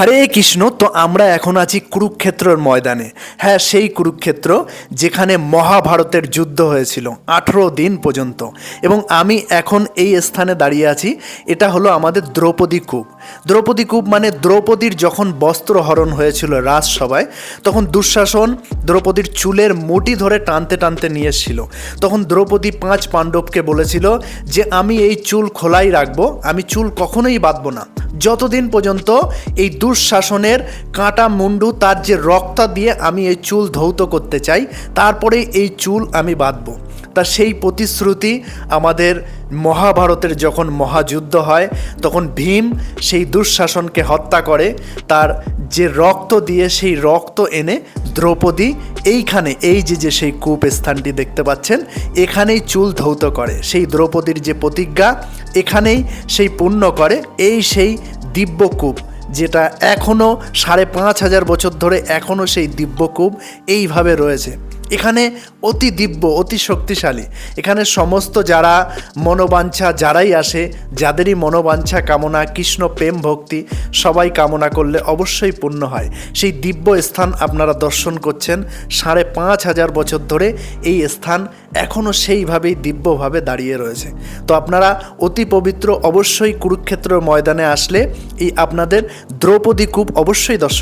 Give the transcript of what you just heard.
হরে কৃষ্ণ, তো আমরা এখন আছি কুরুক্ষেত্রের ময়দানে। হ্যাঁ সেই কুরুক্ষেত্র যেখানে মহাভারতের যুদ্ধ হয়েছিল, আঠেরো দিন পর্যন্ত। এবং আমি এখন এই স্থানে দাঁড়িয়ে আছি, এটা হলো আমাদের দ্রৌপদী কূপ। দ্রৌপদী কূপ মানে দ্রৌপদীর যখন বস্ত্রহরণ হয়েছিল রাজসভায়, তখন দুঃশাসন দ্রৌপদীর চুলের মুঠি ধরে টানতে টানতে নিয়ে এসেছিল। তখন দ্রৌপদী পাঁচ পাণ্ডবকে বলেছিল যে, আমি এই চুল খোলাই রাখব, আমি চুল কখনোই বাঁধবো না। যতদিন পর্যন্ত এই দুঃশাসনের কাঁটা মুন্ডু তার যে রক্ত দিয়ে আমি এই চুল ধৌত করতে চাই, তারপরে এই চুল আমি বাঁধব। তা সেই প্রতিশ্রুতি আমাদের মহাভারতের যখন মহাযুদ্ধ হয়, তখন ভীম সেই দুঃশাসনকে হত্যা করে, তার যে রক্ত দিয়ে সেই রক্ত এনে দ্রৌপদী এইখানে, এই যে যে সেই কূপ স্থানটি দেখতে পাচ্ছেন, এখানেই চুল ধৌত করে। সেই দ্রৌপদীর যে প্রতিজ্ঞা, এখানেই সেই পূর্ণ করে। এই সেই দিব্যকূপ, যেটা এখনও সাড়ে পাঁচ হাজার বছর ধরে এখনও সেই দিব্যকূপ এইভাবে রয়েছে। এখানে অতি দিব্য, অতি শক্তিশালী। এখানে সমস্ত যারা মনোবাঞ্ছা, যারাই আসে, যাদেরই মনোবাঞ্ছা, কামনা, কৃষ্ণ, প্রেম, ভক্তি, সবাই কামনা করলে অবশ্যই পূর্ণ হয়। সেই দিব্য স্থান আপনারা দর্শন করছেন সাড়ে পাঁচ হাজার বছর ধরে এই স্থান এখনও সেইভাবেই দিব্যভাবে দাঁড়িয়ে রয়েছে। তো আপনারা অতি পবিত্র, অবশ্যই কুরুক্ষেত্র ময়দানে আসলে এই আপনাদের দ্রৌপদী কূপ অবশ্যই দর্শন